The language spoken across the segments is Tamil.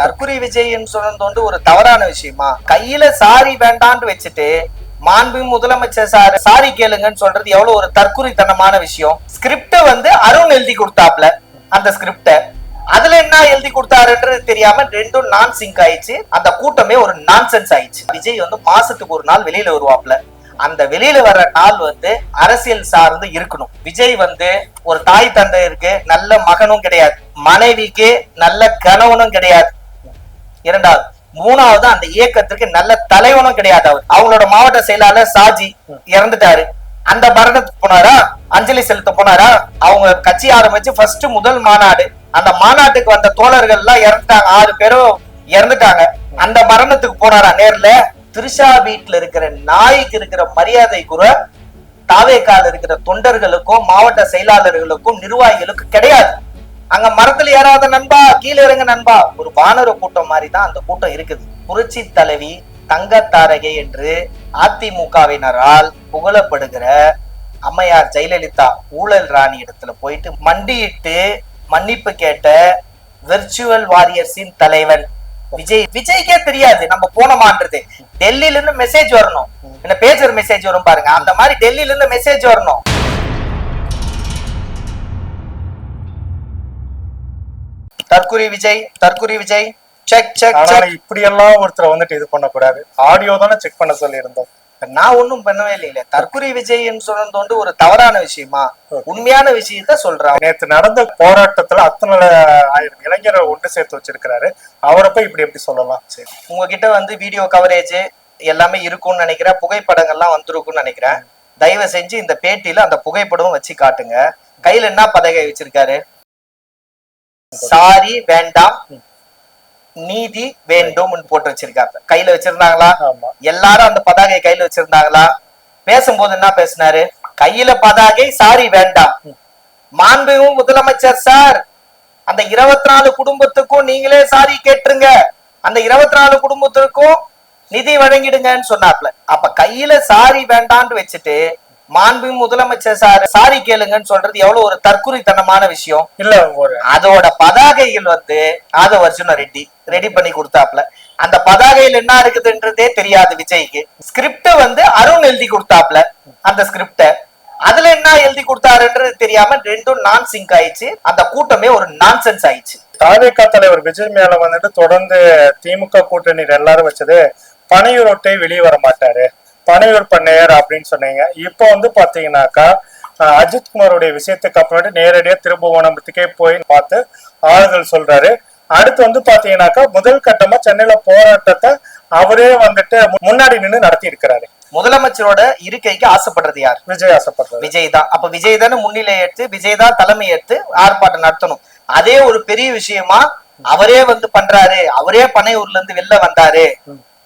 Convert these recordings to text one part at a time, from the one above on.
தற்குறி விஜய்ன்னு சொன்னது வந்து ஒரு தவறான விஷயமா? கையில சாரி வேண்டான்னு வச்சுட்டு மாண்பு முதலமைச்சர் சார் சாரி கேளுங்கன்னு சொல்றது எவ்வளவு ஒரு தற்குறித்தனமான விஷயம்? ஸ்கிரிப்ட வந்து அருண் எழுதி கொடுத்தாப்ல அந்த ஸ்கிரிப்ட அதுல என்ன எழுதி கொடுத்தாருன்றது தெரியாம ரெண்டும் நான் சிங்க் ஆயிடுச்சு. அந்த கூட்டமே ஒரு நான்சென்ஸ் ஆயிடுச்சு. விஜய் வந்து மாசத்துக்கு ஒரு நாள் வெளியில வருவாப்ல அந்த வெளியில வர்ற நாள் வந்து அரசியல் சார்ந்து இருக்கணும். விஜய் வந்து ஒரு தாய் தந்தையருக்கு நல்ல மகனும் கிடையாது. மனைவிக்கு நல்ல கணவனும் கிடையாது. இரண்டாவது மூணாவது அந்த இயக்கத்திற்கு நல்ல தலைவனும் கிடையாது அவர். அவங்களோட மாவட்ட செயலாளர் சாஜி இறந்துட்டாரு. அந்த மரணத்துக்கு போனாரா? அஞ்சலி செலுத்த போனாரா? அவங்க கட்சி ஆரம்பிச்சு ஃபர்ஸ்ட் முதல் மாநாடு. அந்த மாநாட்டுக்கு வந்த தோழர்கள் எல்லாம் இறந்துட்டாங்க. ஆறு பேரும் இறந்துட்டாங்க. அந்த மரணத்துக்கு போனாரா? நேர்ல திருஷா வீட்டுல இருக்கிற நாய்க்கு இருக்கிற மரியாதை கூட தாவேக்கால இருக்கிற தொண்டர்களுக்கும் மாவட்ட செயலாளர்களுக்கும் நிர்வாகிகளுக்கும் கிடையாது. அங்க மரத்துல ஏறாத நண்பா கீழே இறங்க நண்பா. ஒரு வானர கூட்டம் மாதிரி தான் அந்த கூட்டம் இருக்குது. புரட்சி தலைவி தங்க தாரகை என்று அதிமுகவினரால் புகழப்படுகிற அம்மையார் ஜெயலலிதா ஊழல் ராணி இடத்துல போயிட்டு மண்டியிட்டு மன்னிப்பு கேட்ட விர்ச்சுவல் வாரியர்ஸின் தலைவன் விஜய். விஜய்க்கே தெரியாது நம்ம போனோமான்றது. டெல்லியில இருந்து மெசேஜ் வரணும். என்ன பேஜர் மெசேஜ் வரும் பாருங்க. அந்த மாதிரி டெல்லியில இருந்து மெசேஜ் வரணும். தற்குறி விஜய் தற்குறி விஜய். செக் செக் ஆனா இப்படி எல்லாம் ஒருத்தரை வந்துட்டு இது பண்ணக்கூடாது. ஆடியோ தானே செக் பண்ண சொல்லி இருந்தோம் நான் ஒண்ணும் பண்ணவே இல்லைங்களே. தற்குறி விஜய்ன்னு சொன்னது வந்து ஒரு தவறான விஷயமா? உண்மையான விஷயத்த சொல்றான் நேத்து நடந்த போராட்டத்துல அத்தனை ஆயிரம் இளைஞரை ஒன்று சேர்த்து வச்சிருக்கிறாரு. அவரை போய் இப்படி எப்படி சொல்லலாம்? சரி. உங்ககிட்ட வந்து வீடியோ கவரேஜ் எல்லாமே இருக்கும்னு நினைக்கிறேன். புகைப்படங்கள்லாம் வந்திருக்கும்னு நினைக்கிறேன். தயவு செஞ்சு இந்த பேட்டியில அந்த புகைப்படம் வச்சு காட்டுங்க. கையில என்ன பதகை வச்சிருக்காரு? சாரி வேண்டாம். நீதி வேண்டும்னு போட்டு வச்சிருக்காங்க. கையில வச்சிருந்தாங்களா? எல்லாரும் அந்த பதாகை கையில வச்சிருந்தாங்களா? பேசும்போது என்ன பேசினாரு? கையில பதாகை சாரி வேண்டாம். மாண்புமிகு முதலமைச்சர் சார் அந்த இருபத்தி நாலு குடும்பத்துக்கும் நீங்களே சாரி கேட்டுருங்க. அந்த இருபத்தி நாலு குடும்பத்திற்கும் நிதி வழங்கிடுங்கன்னு சொன்னாப்ல. அப்ப கையில சாரி வேண்டான்னு வச்சுட்டு மாண்பு முதலமைச்சர் சார் சாரி கேளுங்கன்னு சொல்றது எவ்வளவு ஒரு தற்குறித்தனமான விஷயம். இல்ல ஒரு அதோட பதாகைகள் வந்து ஆதவர்ஜுன ரெட்டி ரெடி பண்ணி கொடுத்தாப்ல அந்த பதாகையில் என்ன இருக்குதுன்றதே தெரியாது விஜய்க்கு. ஸ்கிரிப்ட வந்து அருண் எழுதி கொடுத்தாப்ல அந்த ஸ்கிரிப்ட அதுல என்ன எழுதி கொடுத்தாருன்றது தெரியாம ரெண்டும் நான் சிங்க் ஆயிடுச்சு. அந்த கூட்டமே ஒரு நான்சென்ஸ் ஆயிடுச்சு. தாவேகா தலைவர் விஜய் மேல வந்துட்டு தொடர்ந்து திமுக கூட்டணியில் எல்லாரும் வச்சது பனையூர் ஒட்டை வெளியே வர மாட்டாரு பனையூர் பண்ணையர் அப்படின்னு சொன்னீங்க. இப்போ வந்து பாத்தீங்கன்னாக்கா அஜித் குமாரோடைய விஷயத்துக்கு அப்புறமேட்டு நேரடியா திருபுவனத்துக்கே போய் பார்த்து ஆறுதல் சொல்றாரு. அடுத்து வந்து பாத்தீங்கன்னாக்கா முதல் கட்டமா சென்னையில போராட்டத்தை அவரே வந்துட்டு முன்னாடி நின்று நடத்தி இருக்கிறாரு முதலமைச்சரோட இருக்கைக்கு ஆசைப்படுறது யார்? விஜய் ஆசைப்படுறாரு. விஜய் தான். அப்ப விஜய் தானே முன்னிலை எடுத்து விஜய் தான் தலைமை எடுத்து ஆர்ப்பாட்டம் நடத்தணும். அதே ஒரு பெரிய விஷயமா அவரே வந்து பண்றாரு. அவரே பனையூர்ல இருந்து வெளில வந்தாரு.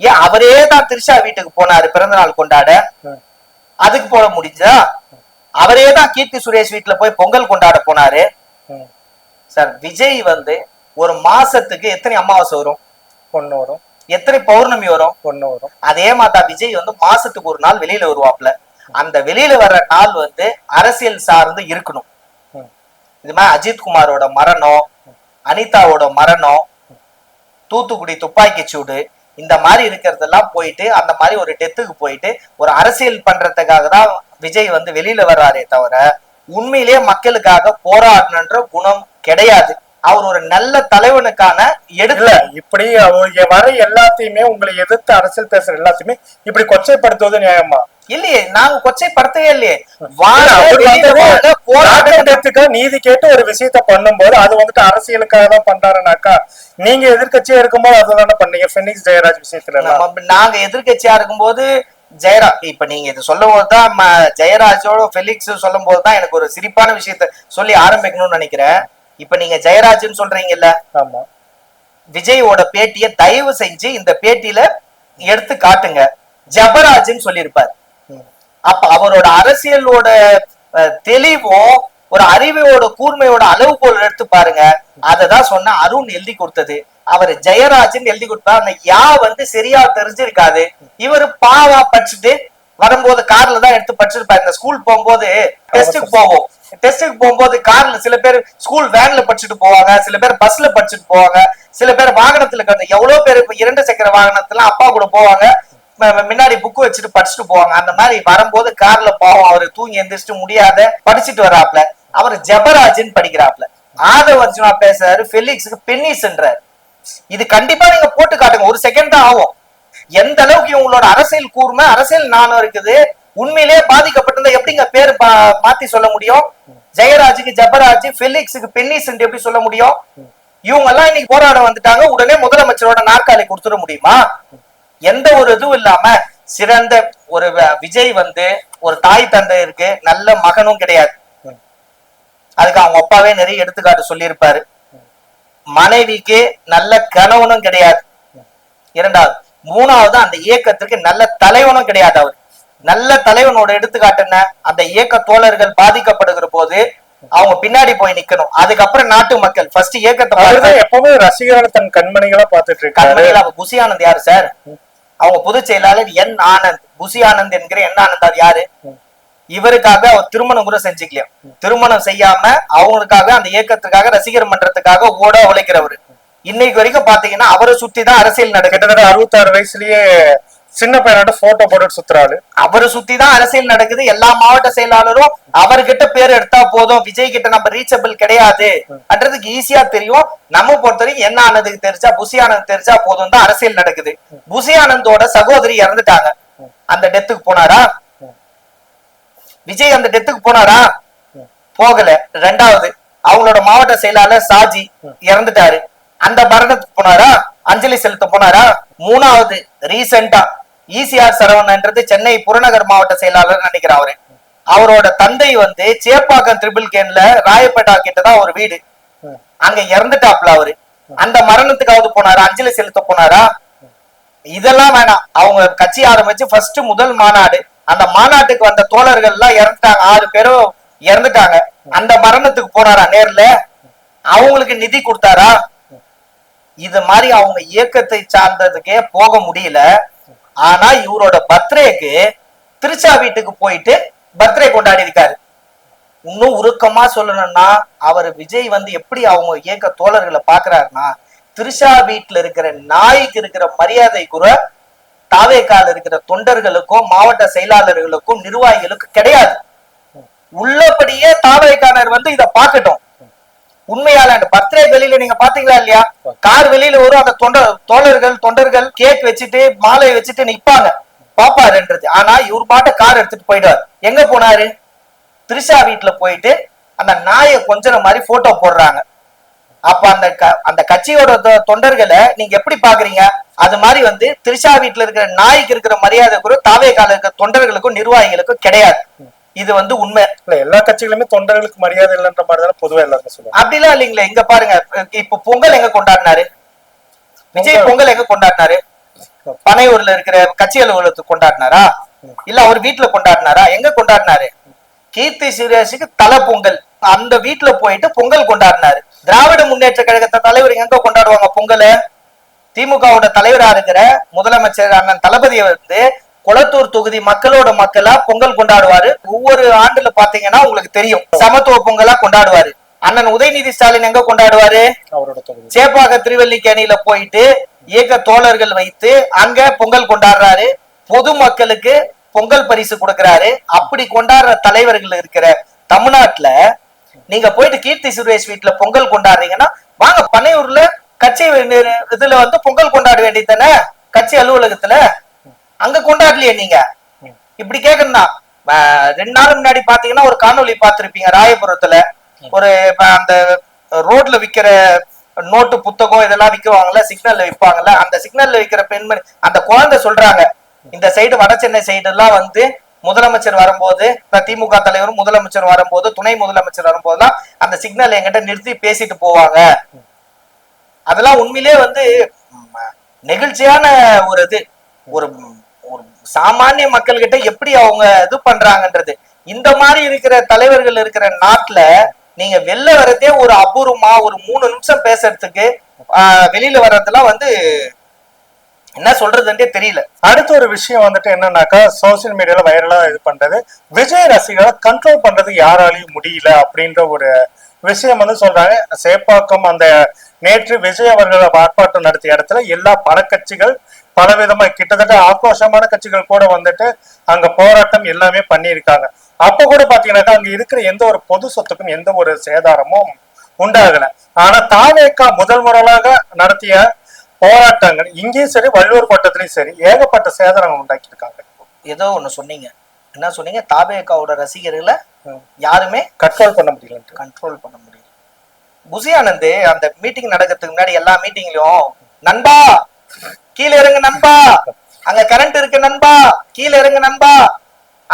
ஏன் அவரே தான் திருஷா வீட்டுக்கு போனாரு பிறந்த நாள் கொண்டாட. அதுக்கு போட முடிஞ்சா அவரே தான் கீர்த்தி சுரேஷ் வீட்டுல போய் பொங்கல் கொண்டாட போனாரு. சார் விஜய் வந்து ஒரு மாசத்துக்கு எத்தனை அமாவாசை வரும்? ஒண்ணு வரும். எத்தனை பௌர்ணமி வரும்? ஒண்ணு வரும். அதே மாதா விஜய் வந்து மாசத்துக்கு ஒரு நாள் வெளியில வருவாப்ல அந்த வெளியில வர்ற நாள் வந்து அரசியல் சார்ந்து இருக்கணும். இது மாதிரி அஜித் குமாரோட மரணம் அனிதாவோட மரணம் தூத்துக்குடி துப்பாக்கி சூடு இந்த மாதிரி இருக்கிறதெல்லாம் போயிட்டு அந்த மாதிரி ஒரு டெத்துக்கு போயிட்டு ஒரு அரசியல் பண்றதுக்காக தான் விஜய் வந்து வெளியில வர்றாரே தவிர உண்மையிலேயே மக்களுக்காக போராடணுன்ற குணம் கிடையாது. அவர் ஒரு நல்ல தலைவனுக்கான எடுக்கல இப்படி அவங்க வர எல்லாத்தையுமே உங்களை எதிர்த்து அரசியல் பேசுற எல்லாத்தையுமே இப்படி கொச்சைப்படுத்துவது நியாயமா? இல்லையே நாங்க கொச்சைப்படுத்தவே இல்லையே. நாட்டுக்கு நீதி கேட்டு ஒரு விஷயத்த பண்ணும்போது அது வந்துட்டு அரசியலுக்காக தான் பண்றாருனாக்கா நீங்க எதிர்க்கட்சியா இருக்கும்போது அதுதானே பண்ணீங்க ஃபெனிக்ஸ் ஜெயராஜ் விஷயத்துல நாங்க எதிர்க்கட்சியா இருக்கும்போது ஜெயரா இப்ப நீங்க இது சொல்லும் போதுதான் ஜெயராஜோட ஃபெலிக்ஸ் சொல்லும் போதுதான் எனக்கு ஒரு சிரிப்பான விஷயத்த சொல்லி ஆரம்பிக்கணும்னு நினைக்கிறேன். இப்ப நீங்க ஜெயராஜ்னு சொல்றீங்கல்ல ஆமா. விஜயோட பேட்டிய தயவு செஞ்சு இந்த பேட்டியில எடுத்து காட்டுங்க. ஜபராஜ்னு சொல்லியிருப்பார். அப்ப அவரோட அரசியலோட தெளிவும் ஒரு அறிவோட கூர்மையோட அளவுகோல் எடுத்து பாருங்க. அததான் சொன்ன அருண் எழுதி கொடுத்தது. அவர் ஜெயராஜன் எழுதி கொடுத்தா அந்த யா வந்து சரியா தெரிஞ்சிருக்காது. இவரு பாவா படிச்சுட்டு வரும்போது கார்ல தான் எடுத்து படிச்சிருப்பாரு இந்த ஸ்கூல் போகும்போது டெஸ்ட்டுக்கு போவோம். டெஸ்ட்டுக்கு போகும்போது கார்ல சில பேர் ஸ்கூல் வேன்ல படிச்சுட்டு போவாங்க. சில பேர் பஸ்ல படிச்சுட்டு போவாங்க. சில பேர் வாகனத்துல கிடந்து எவ்வளவு பேர் இப்ப இரண்டு சக்கர வாகனத்துல அப்பா கூட போவாங்க. முன்னாடி புக் வச்சுட்டு படிச்சுட்டு போவாங்க. அந்த மாதிரி வரும்போது கார்ல போவோம். அவரு தூங்கி எந்திரிச்சிட்டு முடியாத படிச்சுட்டு வராப்ல. அவர் ஜபராஜன் படிக்கிறாப்ல. ஆதவர்ஜுனா பேசுறாரு. பெலிக்ஸுக்கு பென்னிஸ்ன்றாரு இது கண்டிப்பா நீங்க போட்டு காட்டுங்க. ஒரு செகண்ட் தான் ஆகும். எந்த அளவுக்கு இவங்களோட அரசியல் கூர்மை அரசியல் நாணம் இருக்குது உண்மையிலேயே பாதிக்கப்பட்டிருந்தா எப்படிங்க பேர் பா- மாத்தி சொல்ல முடியும்? ஜெயராஜுக்கு ஜபராஜ் பெலிக்ஸுக்கு பென்னிஸ் எப்படி சொல்ல முடியும்? இவங்க எல்லாம் இன்னைக்கு போராட வந்துட்டாங்க உடனே முதலமைச்சரோட நாற்காலி கொடுத்துட முடியுமா? எந்த ஒரு இதுவும் இல்லாம சிறந்த ஒரு விஜய் வந்து ஒரு தாய் தந்தை இருக்கு நல்ல மகனும் கிடையாது. அதுக்கு அவங்க அப்பாவே நிறைய எடுத்துக்காட்டு சொல்லியிருப்பாரு. மனைவிக்கு நல்ல கணவனும் கிடையாது. இரண்டாவது மூணாவது அந்த இயக்கத்திற்கு நல்ல தலைவனும் கிடையாது அவர். நல்ல தலைவனோட எடுத்துக்காட்டு என்ன? அந்த இயக்க தோழர்கள் பாதிக்கப்படுகிற போது அவங்க பின்னாடி போய் நிக்கணும். அதுக்கப்புறம் நாட்டு மக்கள் ஃபர்ஸ்ட் இயக்கத்தை எப்பவுமே ரசிகர்களை தன் கண்மணிகளா பாத்துட்டு இருக்காரு. புசி ஆனந்த் யாரு சார்? அவங்க பொதுச் செயலாளர் என் ஆனந்த். புசி ஆனந்த் என்கிற என் ஆனந்த் அது யாரு? இவருக்காக அவர் திருமணம் கூட செஞ்சுக்கலையா? திருமணம் செய்யாம அவங்களுக்காக அந்த இயக்கத்துக்காக ரசிகர் மன்றத்துக்காக ஓட உழைக்கிறவர். இன்னைக்கு வரைக்கும் பாத்தீங்கன்னா அவரை சுத்தி தான் அரசியல் நடக்குது. கிட்டத்தட்ட அறுபத்தாறு வயசுலயே சின்ன பையனோட போட்டோ போட்டு சுத்துறாரு. அவரை சுத்தி தான் அரசியல் நடக்குது. எல்லா மாவட்ட செயலாளரும் அவர்கிட்ட பேர் எடுத்தா போதும். விஜய் கிட்ட நம்ம ரீச்சபிள் கிடையாது. அன்றதுக்கு ஈஸியா தெரியும். நம்ம பொறுத்த வரைக்கும் என்ன ஆனதுக்கு தெரிஞ்சா புசி ஆனந்த் தெரிஞ்சா போதும் தான் அரசியல் நடக்குது. புசி ஆனந்தோட சகோதரி இறந்துட்டாங்க. அந்த டெத்துக்கு போனாரா? விஜய் அந்த டெத்துக்கு போனாரா? போகல. ரெண்டாவது அவங்களோட மாவட்ட செயலாளர் சாஜி இறந்துட்டாரு. அந்த மரணத்துக்கு போனாரா? அஞ்சலி செலுத்த போனாரா? மூணாவது ரீசெண்டா ஈசிஆர் சரவணன்றது சென்னை புறநகர் மாவட்ட செயலாளர் நினைக்கிறேன் அவரு. அவரோட தந்தை வந்து சேப்பாக்கம் ட்ரிபிள் கேன்ல ராயப்பேட்டா கிட்டதான் ஒரு வீடு. அங்க இறந்துட்டாப்ல அவரு. அந்த மரணத்துக்காவது போனாரா? அஞ்சலி செலுத்த போனாரா? இதெல்லாம் வேணாம். அவங்க கட்சி ஆரம்பிச்சு ஃபர்ஸ்ட் முதல் மாநாடு. அந்த மாநாட்டுக்கு வந்த தோழர்கள் எல்லாம் இறந்துட்டாங்க. ஆறு பேரும் இறந்துட்டாங்க. அந்த மரணத்துக்கு போனாரா? நேர்ல. அவங்களுக்கு நிதி கொடுத்தாரா? இது மாதிரி அவங்க இயக்கத்தை சார்ந்ததுக்கே போக முடியல. ஆனா இவரோட பர்த்டேக்கு திருச்சா வீட்டுக்கு போயிட்டு பர்த்டே கொண்டாடி இருக்காரு. இன்னும் உருக்கமா சொல்லணும்னா அவர் விஜய் வந்து எப்படி அவங்க இயக்க தோழர்களை பாக்குறாருன்னா திருஷா வீட்டுல இருக்கிற நாய்க்கு இருக்கிற மரியாதை கூட தாவேக்கால இருக்கிற தொண்டர்களுக்கும் மாவட்ட செயலாளர்களுக்கும் நிர்வாகிகளுக்கும் கிடையாது. உள்ளபடியே தாவேக்கானர் வந்து இத பாக்கட்டும் உண்மையால அந்த பர்த்டே வெளியில நீங்க பாத்தீங்களா இல்லையா? கார் வெளியில வரும் அந்த தொண்டர் தோழர்கள் தொண்டர்கள் கேக் வச்சுட்டு மாலை வச்சுட்டு நிப்பாங்க. பாப்பாருன்றது. ஆனா இவர் பாட்ட கார் எடுத்துட்டு போயிடுவார். எங்க போனாரு? திரிஷா வீட்டுல போயிட்டு அந்த நாயை கொஞ்சற மாதிரி போட்டோ போடுறாங்க. அப்ப அந்த க- அந்த கட்சியோட தொ- தொண்டர்களை நீங்க எப்படி பாக்குறீங்க? அது மாதிரி வந்து திரிஷா வீட்டுல இருக்கிற நாய்க்கு இருக்கிற மரியாதை கூட தாவே கால இருக்கிற தொண்டர்களுக்கும் நிர்வாகிகளுக்கும் கிடையாது. இது வந்து உண்மை. இல்ல எல்லா கட்சிகளுமே தொண்டர்களுக்கு மரியாதை இல்லைன்ற மாதிரி தானே பொதுவா எல்லாருமே சொல்லுவாங்க. அப்படிலாம் இல்லைங்களே இங்க பாருங்க இப்ப பொங்கல் எங்க கொண்டாடினாரு? விஜய் பொங்கல். எங்க கொண்டாடினாரு? பனையூர்ல இருக்கிற கட்சி அலுவலகத்துக்கு கொண்டாடினாரா? இல்ல அவர் வீட்டுல கொண்டாடினாரா? எங்க கொண்டாடினாரு? கீர்த்தி சுரேஷுக்கு தலை பொங்கல். அந்த வீட்டுல போயிட்டு பொங்கல் கொண்டாடினாரு. திராவிட முன்னேற்ற கழகத்தை தலைவர் எங்க கொண்டாடுவாங்க பொங்கலை? திமுகவோட தலைவரா இருக்கிற முதலமைச்சர் அண்ணன் தளபதியை வந்து குளத்தூர் தொகுதி மக்களோட மக்களா பொங்கல் கொண்டாடுவாரு. ஒவ்வொரு ஆண்டுல பாத்தீங்கன்னா உங்களுக்கு தெரியும். சமத்துவ பொங்கலா கொண்டாடுவாரு. அண்ணன் உதயநிதி ஸ்டாலின் எங்க கொண்டாடுவாரு? சேப்பாக்க திருவல்லிக்கேணியில போயிட்டு இயக்க தோழர்கள் வைத்து அங்க பொங்கல் கொண்டாடுறாரு. பொதுமக்களுக்கு பொங்கல் பரிசு கொடுக்கறாரு. அப்படி கொண்டாடுற தலைவர்கள் இருக்கிற தமிழ்நாட்டுல நீங்க போயிட்டு கீர்த்தி சுரேஷ் வீட்டுல பொங்கல் கொண்டாடுறீங்கன்னா வாங்க பனையூர்ல கட்சி இதுல வந்து பொங்கல் கொண்டாட வேண்டியதானே கட்சி அலுவலகத்துல? அங்க கொண்டாடலையே நீங்க. இப்படி கேக்குறா ரெண்டு நாள் முன்னாடி பாத்தீங்கன்னா ஒரு காணொலி பார்த்திருப்பீங்க ராயபுரத்துல. ஒரு அந்த ரோட்ல விக்கிற நோட்டு புத்தகம் இதெல்லாம் விற்குவாங்கல்ல சிக்னல்ல விற்பாங்கல்ல அந்த சிக்னல்ல விற்கிற பெண்மணி அந்த குழந்தை சொல்றாங்க இந்த சைடு வட சென்னை சைடு எல்லாம் வந்து முதலமைச்சர் வரும்போது திமுக தலைவரும் முதலமைச்சர் வரும்போது துணை முதலமைச்சர் வரும்போதுதான் அந்த சிக்னல் என்கிட்ட நிறுத்தி பேசிட்டு போவாங்க. அதெல்லாம் உண்மையிலே வந்து நெகிழ்ச்சியான ஒரு இது. ஒரு சாமானிய மக்கள்கிட்ட எப்படி அவங்க இது பண்றாங்கன்றது. இந்த மாதிரி இருக்கிற தலைவர்கள் இருக்கிற நாட்டுல நீங்க வெளில வர்றதே ஒரு அபூர்வமா ஒரு மூணு நிமிஷம் பேசுறதுக்கு வெளியில வர்றதெல்லாம் வந்து என்ன சொல்றதுன்றே தெரியல. அடுத்த ஒரு விஷயம் வந்துட்டு என்னன்னாக்கா சோசியல் மீடியால வைரலா இது பண்றது. விஜய் ரசிகர்களை கண்ட்ரோல் பண்றது யாராலையும் முடியல அப்படின்ற ஒரு விஷயம் வந்து சொல்றாங்க. சேப்பாக்கம் அந்த நேற்று விஜய் அவர்கள் ஆர்ப்பாட்டம் நடத்திய இடத்துல எல்லா பல கட்சிகள் பல விதமா கிட்டத்தட்ட ஆக்ரோஷமான கட்சிகள் கூட வந்துட்டு அங்க போராட்டம் எல்லாமே பண்ணியிருக்காங்க. அப்ப கூட பாத்தீங்கன்னாக்கா அங்க இருக்கிற எந்த ஒரு பொது சொத்துக்கும் எந்த ஒரு சேதாரமும் உண்டாகல. ஆனா தாவேக்கா முதல் முறையாக நடத்திய போராட்டங்கள் இங்கேயும் சரி வள்ளுவர் கோட்டத்திலயும் சரி ஏகப்பட்ட சேதாரம் உண்டாக்கி இருக்காங்க ஏதோ ஒண்ணு சொன்னீங்க. என்ன சொன்னீங்க? தாபேக்காவோட ரசிகர்களை யாருமே கண்ட்ரோல் பண்ண முடியலன்ட்டு கண்ட்ரோல் பண்ண முடியல. புசி ஆனந்த் அந்த மீட்டிங் நடக்கிறதுக்கு முன்னாடி எல்லா மீட்டிங்லயும் நண்பா கீழே இறங்கு நண்பா. அங்க கரண்ட் இருக்கு நண்பா. கீழே இறங்கு நண்பா.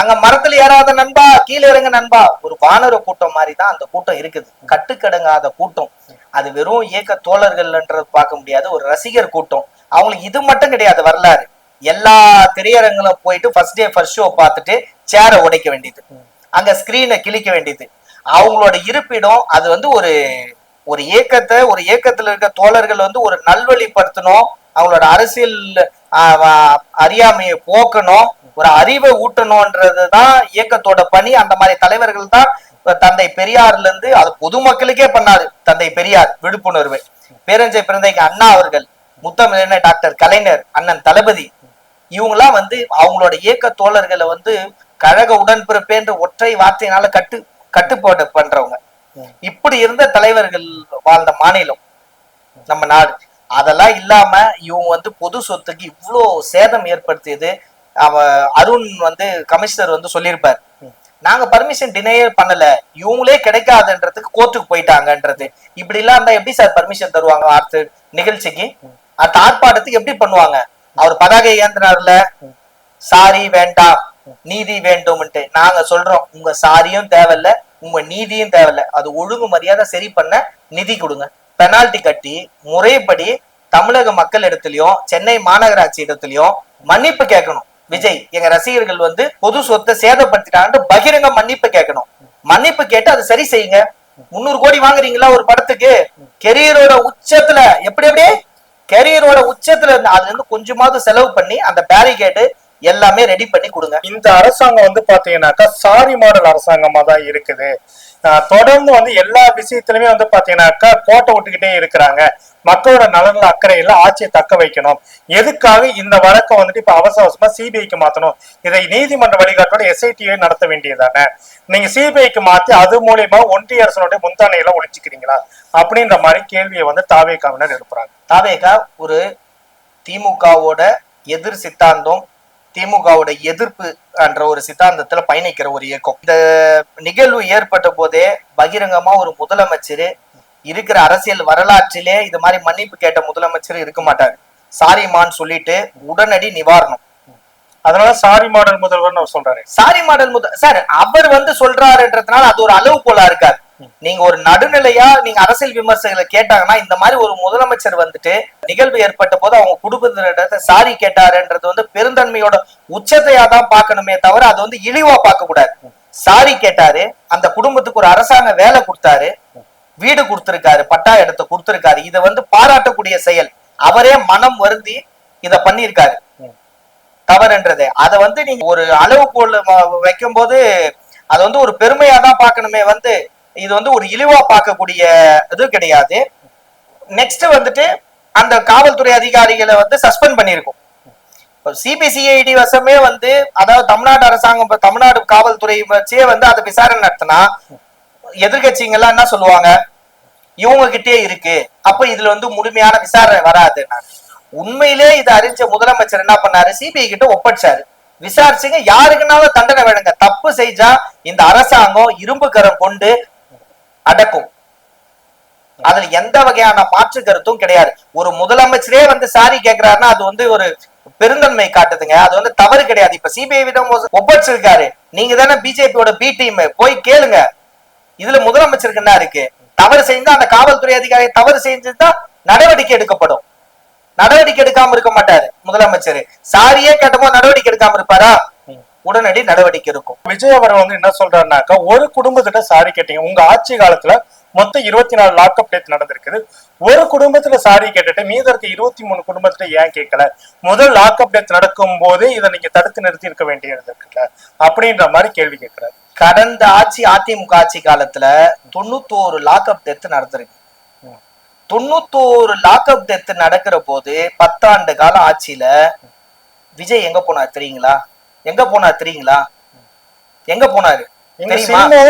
அங்க மரத்துல ஏறாத நண்பா. கீழே இறங்க நண்பா. ஒரு வானர கூட்டம் மாதிரி தான் அந்த கூட்டம் இருக்குது. கட்டுக்கடங்காத கூட்டம். அது வெறும் இயக்க தோழர்கள்ன்றது பார்க்க முடியாது. ஒரு ரசிகர் கூட்டம். அவங்களுக்கு இது மட்டும் கிடையாது வரலாறு. எல்லா திரையரங்களும் போயிட்டு ஃபர்ஸ்ட் டே ஃபர்ஸ்ட் ஷோ பார்த்துட்டு சேரை உடைக்க வேண்டியது. அங்க ஸ்கிரீனை கிழிக்க வேண்டியது. அவங்களோட இருப்பிடம் அது வந்து ஒரு ஒரு இயக்கத்தை ஒரு இயக்கத்துல இருக்க தோழர்கள் வந்து ஒரு நல்வழிப்படுத்தணும். அவங்களோட அரசியல் அறியாமையை போக்கணும் ஒரு அறிவை ஊட்டணும்ன்றது தான் இயக்கத்தோட பணி. அந்த மாதிரி தலைவர்கள் தான் தந்தை பெரியார்ல இருந்து அது பொதுமக்களுக்கே பண்ணாரு தந்தை பெரியார் விழிப்புணர்வு. பேரஞ்சை பிறந்தைக்கு அண்ணா அவர்கள் முத்தமிழன டாக்டர் கலைஞர் அண்ணன் தளபதி இவங்களாம் வந்து அவங்களோட இயக்க தோழர்களை வந்து கழக உடன்பிறப்பேன்ற ஒற்றை வார்த்தையினால கட்டு கட்டுப்பாடு பண்றவங்க. இப்படி இருந்த தலைவர்கள் வாழ்ந்த மாநிலம் நம்ம நாடு. அதெல்லாம் இல்லாம இவங்க வந்து பொது சொத்துக்கு இவ்வளோ சேதம் ஏற்படுத்தியது. அவ அருண் வந்து கமிஷனர் வந்து சொல்லியிருப்பார். நாங்க பர்மிஷன் டினையே பண்ணல. இவங்களே கிடைக்காதுன்றதுக்கு கோர்ட்டுக்கு போயிட்டாங்கன்றது. இப்படி எல்லாம் இருந்தா எப்படி சார் பர்மிஷன் தருவாங்க அடுத்த நிகழ்ச்சிக்கு? அடுத்த ஆர்ப்பாட்டத்துக்கு எப்படி பண்ணுவாங்க? அவர் பதாகை ஏந்தினார்ல சாரி வேண்டாம். நீதி வேண்டும்ன்ட்டு. நாங்க சொல்றோம் உங்க சாரியும் தேவையில்ல உங்க நீதியும் தேவையில்ல. அது ஒழுங்கு மரியாதை சரி பண்ண நிதி கொடுங்க. பெனால்டி கட்டி முறைப்படி தமிழக மக்கள் இடத்துலயும் சென்னை மாநகராட்சி இடத்துலயும் மன்னிப்பு கேட்கணும். விஜய் எங்க ரசிகர்கள் வந்து பொது சொத்தை சேதப்படுத்திட்டாங்க பகிரங்க மன்னிப்பு கேட்கணும். மன்னிப்பு கேட்டு அதை சரி செய்யுங்க. முந்நூறு கோடி வாங்குறீங்களா ஒரு படத்துக்கு? கெரியரோட உச்சத்துல எப்படி எப்படி? கெரியரோட உச்சத்துல இருந்து அதுல இருந்து கொஞ்சமாவது செலவு பண்ணி அந்த பேரிகேடு எல்லாமே ரெடி பண்ணி கொடுங்க. இந்த அரசாங்கம் வந்து பாத்தீங்கன்னாக்கா சாரி மாடல் அரசாங்கமா தான் இருக்குது. தொடர்ந்து வந்து எல்லா விஷயத்திலுமே வந்து பாத்தீங்கன்னாக்கா கோட்டை விட்டுக்கிட்டே இருக்கிறாங்க. மக்களோட நலன்ல அக்கறை இல்ல ஆட்சியை தக்க வைக்கணும். எதுக்காக இந்த வழக்கை வந்துட்டு இப்ப அவசர அவசரமா சிபிஐக்கு மாத்தணும்? இதை நீதிமன்ற வழிகாட்டோட எஸ்ஐடியை நடத்த வேண்டியதானே நீங்க சிபிஐக்கு மாத்தி அது மூலியமா ஒன்றிய அரசனுடைய முந்தானையில ஒழிச்சுக்கிறீங்களா? அப்படின்ற மாதிரி கேள்வியை வந்து தாவேகாவினர் எழுப்புறாங்க. தாவேகா ஒரு திமுகவோட எதிர் சித்தாந்தம் திமுகவோட எதிர்ப்பு என்ற ஒரு சித்தாந்தத்துல பயணிக்கிற ஒரு இயக்கம். இந்த நிகழ்வு ஏற்பட்ட போதே பகிரங்கமா ஒரு முதலமைச்சர் இருக்கிற அரசியல் வரலாற்றிலே இது மாதிரி மன்னிப்பு கேட்ட முதலமைச்சர் இருக்க மாட்டாரு. சாரிமான்னு சொல்லிட்டு உடனடி நிவாரணம். அதனால சாரி மாடல் முதல்வர்னு அவர் சொல்றாரு. சாரி மாடல் முத சார் அவர் வந்து சொல்றாருன்றதுனால அது ஒரு அளவு போல இருக்காது. நீங்க ஒரு நடுநிலையா நீங்க அரசியல் விமர்சகர்களை கேட்டாங்கன்னா இந்த மாதிரி ஒரு முதலமைச்சர் வந்துட்டு நிகழ்வு ஏற்பட்ட போது அவங்க குடும்பத்தினரிடத்தை சாரி கேட்டாருன்றது வந்து பெருந்தன்மையோட உச்சத்தையா தான் பார்க்கணுமே தவிர அது வந்து இழிவா பார்க்க கூடாது சாரி கேட்டாரு அந்த குடும்பத்துக்கு ஒரு அரசாங்க வேலை கொடுத்தாரு வீடு கொடுத்திருக்காரு பட்டா இடத்தை கொடுத்திருக்காரு. இதை வந்து பாராட்டக்கூடிய செயல். அவரே மனம் வருந்தி இத பண்ணியிருக்காரு. தவறுன்றது. அதை வந்து நீங்க ஒரு அளவுகோல் வைக்கும் போது அது வந்து ஒரு பெருமையா தான் பார்க்கணுமே வந்து இது வந்து ஒரு இழிவா பார்க்கக்கூடிய இது கிடையாது. நெக்ஸ்ட் வந்துட்டு அந்த காவல்துறை அதிகாரிகளை வந்து சஸ்பெண்ட் பண்ணியிருக்கோம். சிபிசிஐடி வசமே வந்து அதாவது தமிழ்நாடு அரசாங்கம் தமிழ்நாடு காவல்துறை வச்சே வந்து அதை விசாரணை நடத்தினா எதிர்கட்சிங்கெல்லாம் என்ன சொல்லுவாங்க? இவங்க கிட்டே இருக்கு. அப்ப இதுல வந்து முழுமையான விசாரணை வராது. உண்மையிலே இதை அறிஞ்ச முதலமைச்சர் என்ன பண்ணாரு? சிபிஐ கிட்ட ஒப்படைச்சாரு. விசாரிச்சுங்க யாருக்குனாலும் தண்டனை வேணுங்க தப்பு செஞ்சா இந்த அரசாங்கம் இரும்பு கரம் கொண்டு அடக்கும். அதுல எந்த வகையான மாற்று கருத்தும் கிடையாது. ஒரு முதலமைச்சரே வந்து சாரி கேக்குறாருன்னா அது வந்து ஒரு பெருந்தன்மை காட்டுதுங்க. அது வந்து தவறு கிடையாது. இப்ப சிபிஐ விடம் ஒப்படைச்சிருக்காரு. நீங்க தானே பிஜேபியோட பி டீம் போய் கேளுங்க. இதுல முதலமைச்சருக்கு என்ன இருக்கு? தவறு செஞ்சா அந்த காவல்துறை அதிகாரி தவறு செஞ்சுதான் நடவடிக்கை எடுக்கப்படும். நடவடிக்கை எடுக்காம இருக்க மாட்டாரு முதலமைச்சர். சாரியே கேட்டமோ நடவடிக்கை எடுக்காம இருப்பாரா? உடனடி நடவடிக்கை இருக்கும் விஜய் அவர் வந்து என்ன சொல்றாருனாக்கா ஒரு குடும்பத்திட்ட சாரி கேட்டீங்க உங்க ஆட்சி காலத்துல மொத்தம் இருபத்தி நாலு லாக்அப் டெத் நடந்திருக்குது. ஒரு குடும்பத்துல சாரி கேட்டுட்டு மீத இருக்க இருபத்தி மூணு குடும்பத்துல ஏன் கேட்கல? முதல் லாக்அப் டெத் நடக்கும் போது இதை நீங்க தடுத்து நிறுத்தி இருக்க வேண்டியது இருக்குல்ல? அப்படின்ற மாதிரி கேள்வி கேட்கிறாரு. கடந்த ஆட்சி அதிமுக ஆட்சி காலத்துல தொண்ணூத்தோரு லாக்அப் டெத் நடந்திருக்கு. தொண்ணூத்தோரு லாக்அப் டெத் நடக்கிற போது பத்தாண்டு கால ஆட்சியில விஜய் எங்க போனார் தெரியுங்களா? எங்க போனார் தெரியுங்களா? எங்க போனாரு?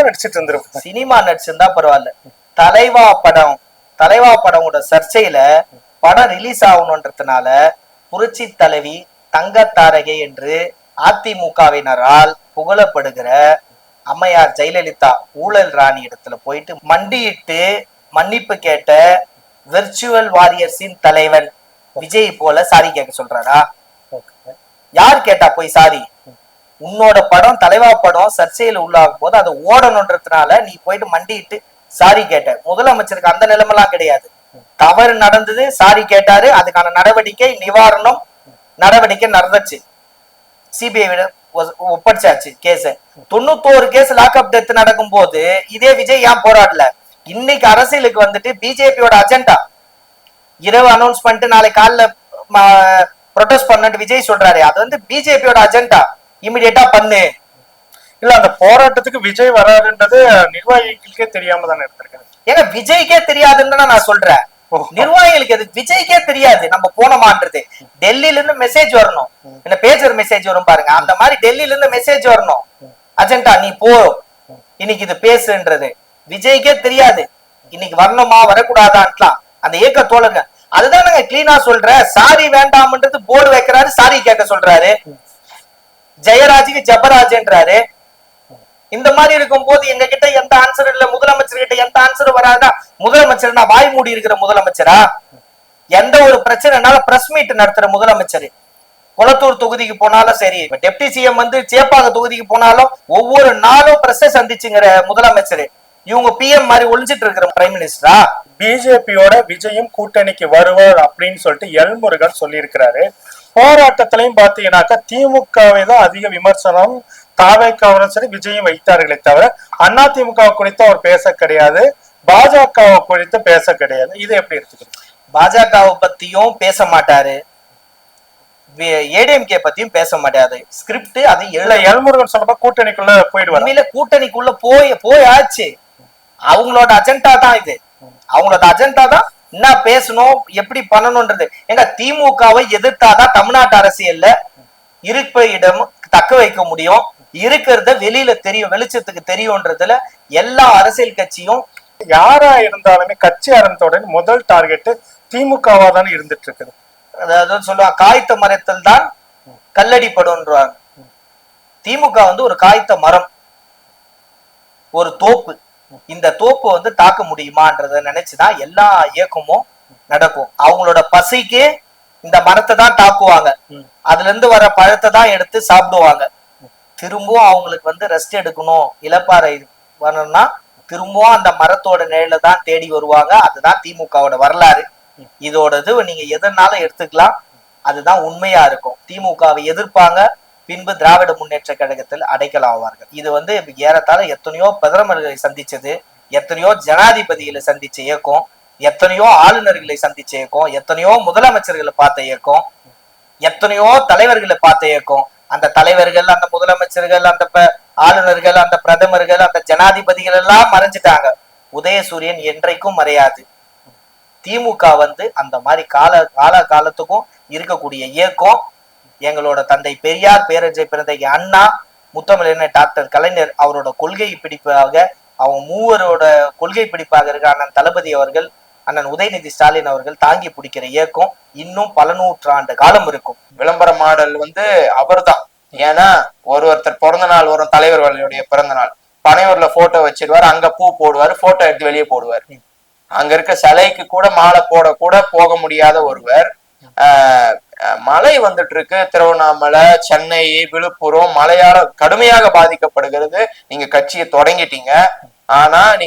நடிச்சிட்டு இருந்திருக்கும் சினிமா நடிச்சிருந்தா பரவாயில்ல. தலைவா படம் தலைவா படமோட சர்ச்சையில படம் ரிலீஸ் ஆகணுன்றதுனால புரட்சி தலைவி தங்கத்தாரகை என்று அதிமுகவினரால் புகழப்படுகிற அம்மையார் ஜெயலலிதா ஊழல் ராணி இடத்துல போயிட்டு மண்டியிட்டு மன்னிப்பு கேட்ட விர்ச்சுவல் வாரியர்ஸின் தலைவன் விஜய் போல சாரி கேட்க சொல்றாரா. யார் கேட்டா போய் சாரி? உன்னோட படம் தலைவா படம் சர்ச்சையில் உள்ளாகும் போது அதை ஓடணுன்றதுனால நீ போயிட்டு மண்டிட்டு சாரி கேட்ட. முதலமைச்சருக்கு அந்த நிலைமெல்லாம் கிடையாது. தவறு நடந்தது சாரி கேட்டாரு. அதுக்கான நடவடிக்கை நிவாரணம் நடவடிக்கை நடந்துச்சு. சிபிஐ ஒப்படைச்சாச்சு கேஸ். தொண்ணூத்தோரு கேஸ் லாக்அப் டெத் நடக்கும் போது இதே விஜய் ஏன் போராடல? இன்னைக்கு அரசியலுக்கு வந்துட்டு பிஜேபியோட அஜெண்டா இரவு அனௌன்ஸ் பண்ணிட்டு நாளை காலைல ப்ரொடெஸ்ட் பண்ணட்டு விஜய் சொல்றாரு. அது வந்து பிஜேபியோட அஜெண்டா இமிடியேட்டா பண்ணு. இல்ல அந்த போராட்டத்துக்கு விஜய் வராருன்றது நிர்வாகிகளுக்கே தெரியாம தானே இருந்திருக்கு ஏங்க விஜய்க்கே தெரியாதுன்னு தான் நான் சொல்றேன். நிர்வாகிகளுக்கு அது விஜய்க்கே தெரியாது நம்ம போனோமான்றது. டெல்லில இருந்து மெசேஜ் வரணும் என்ன பேஜர் மெசேஜ் வரும் பாருங்க. அந்த மாதிரி டெல்லில இருந்து மெசேஜ் வரணும். அஜெண்டா நீ போ. இன்னைக்கு இது பேசுன்றது. விஜய்க்கே தெரியாது. இன்னைக்கு வரணுமா வரக்கூடாதான்லாம் அந்த ஏக்க தோழங்க அதுதான் நாங்க கிளீனா சொல்றேன் சாரி வேண்டாம்ன்றது போர்டு வைக்கிறாரு சாரி கேட்க சொல்றாரு. ஜெயராஜுக்கு ஜபராஜ்ன்றாரு. இந்த மாதிரி இருக்கும்போது எங்க கிட்ட எந்த ஆன்சர் இல்ல முதலமைச்சர் கிட்ட எந்த ஆன்சர் வராதா? முதலமைச்சர் வாய் மூடி இருக்கிற முதலமைச்சரா? எந்த ஒரு பிரச்சனைனால பிரஸ் மீட் நடத்துற முதலமைச்சர். குளத்தூர் தொகுதிக்கு போனாலும் சரி இப்ப டெப்டி சிஎம் வந்து சேப்பாக தொகுதிக்கு போனாலும் ஒவ்வொரு நாளும் பிரஸ் சந்திச்சுங்கிற முதலமைச்சர். இவங்க பிஎம் மாதிரி ஒளிஞ்சிட்டு இருக்கிற பிரைம் மினிஸ்டரா பிஜேபியோட விஜயும் கூட்டணிக்கு வருவார் அப்படின்னு சொல்லிட்டு எல்முருகன் சொல்லியிருக்கிறாரு. போராட்டத்திலையும் பாத்தீங்கன்னாக்கா திமுகவை தான் அதிக விமர்சனம் தாவேக்காவும் சரி விஜயும் வைத்தார்களே தவிர அண்ணா திமுக குறித்து அவர் பேச கிடையாது பாஜகவை குறித்து பேச கிடையாது. இது எப்படி எடுத்துக்கிறது பாஜகவை பத்தியும் பேச மாட்டாரு. ஏடிஎம்கே பத்தியும் பேச மாட்டாரு. ஸ்கிரிப்ட் அது இல்ல எல்முருகன் சொன்னப்ப கூட்டணிக்குள்ள போயிடுவார்? உண்மையில கூட்டணிக்குள்ள போய் போயாச்சு. அவங்களோட அஜெண்டா தான் இது. அவங்களோட அஜெண்டா தான் என்ன பேசணும் எப்படி பண்ணணும்ன்றது. எங்க திமுகவை எதிர்த்தாதான் தமிழ்நாட்டு அரசியல்ல இருப்ப இடம் தக்க வைக்க முடியும். இருக்கிறத வெளியில தெரியும் வெளிச்சத்துக்கு தெரியும்ன்றதுல எல்லா அரசியல் கட்சியும் யாரா இருந்தாலுமே கட்சி ஆரம்பத்தோட முதல் டார்கெட் திமுகவா தானே இருந்துட்டு இருக்குது அதாவது சொல்லுவாங்க காய்த்த மரத்தில் தான் கல்லடிப்படுன்றாங்க திமுக வந்து ஒரு காய்த்த மரம் ஒரு தோப்பு. இந்த தோப்பு வந்து தாக்க முடியுமான்றத நினைச்சுதான் எல்லா இயக்கமும் நடக்கும். அவங்களோட பசிக்கு இந்த மரத்தை தான் தாக்குவாங்க. அதுல இருந்து வர பழத்தை தான் எடுத்து சாப்பிடுவாங்க. திரும்பவும் அவங்களுக்கு வந்து ரெஸ்ட் எடுக்கணும். இலப்பாறை வரணும்னா திரும்பவும் அந்த மரத்தோட நிழல தான் தேடி வருவாங்க. அதுதான் திமுகவோட வரலாறு. இதோடது நீங்க எதனாலும் எடுத்துக்கலாம். அதுதான் உண்மையா இருக்கும். திமுகவை எதிர்ப்பாங்க. பின்பு திராவிட முன்னேற்ற கழகத்தில் அடைக்கலம் ஆவார்கள் இது வந்து ஏறத்தாழ எத்தனையோ பிரதமர்களை சந்திச்சது எத்தனையோ ஜனாதிபதிகளை சந்திச்ச இயக்கம் எத்தனையோ ஆளுநர்களை சந்திச்ச இயக்கம் எத்தனையோ முதலமைச்சர்களை பார்த்த இயக்கம் எத்தனையோ தலைவர்களை பார்த்த இயக்கம். அந்த தலைவர்கள் அந்த முதலமைச்சர்கள் அந்த ப- ஆளுநர்கள் அந்த பிரதமர்கள் அந்த ஜனாதிபதிகள் எல்லாம் மறைஞ்சிட்டாங்க. உதயசூரியன் என்றைக்கும் மறையாது. திமுக வந்து அந்த மாதிரி கால கால காலத்துக்கும் இருக்கக்கூடிய இயக்கம் எங்களோட தந்தை பெரியார் பேரஞ்சை பிறந்த அண்ணா முத்தமிழர் டாக்டர் கலைஞர் அவரோட கொள்கை பிடிப்பாக அவங்க மூவரோட கொள்கை பிடிப்பாக இருக்க அண்ணன் தளபதி அவர்கள் அண்ணன் உதயநிதி ஸ்டாலின் அவர்கள் தாங்கி பிடிக்கிற இயக்கம் இன்னும் பல நூற்றாண்டு காலம் இருக்கும். விளம்பர மாடல் வந்து அவர்தான். ஏன்னா ஒரு ஒருத்தர் பிறந்த நாள் வரும் தலைவர்களுடைய பிறந்த நாள். பனையூர்ல போட்டோ வச்சிருவாரு அங்க பூ போடுவாரு போட்டோ எடுத்து வெளியே போடுவார். அங்க இருக்க சிலைக்கு கூட மாலை போட கூட போக முடியாத ஒருவர் ஆஹ் ஆஹ் மழை வந்துட்டு இருக்கு திருவண்ணாமலை சென்னை விழுப்புரம் மழையால கடுமையாக பாதிக்கப்படுகிறது. நீங்க கட்சியை தொடங்கிட்டீங்க. ஆனா நீங்க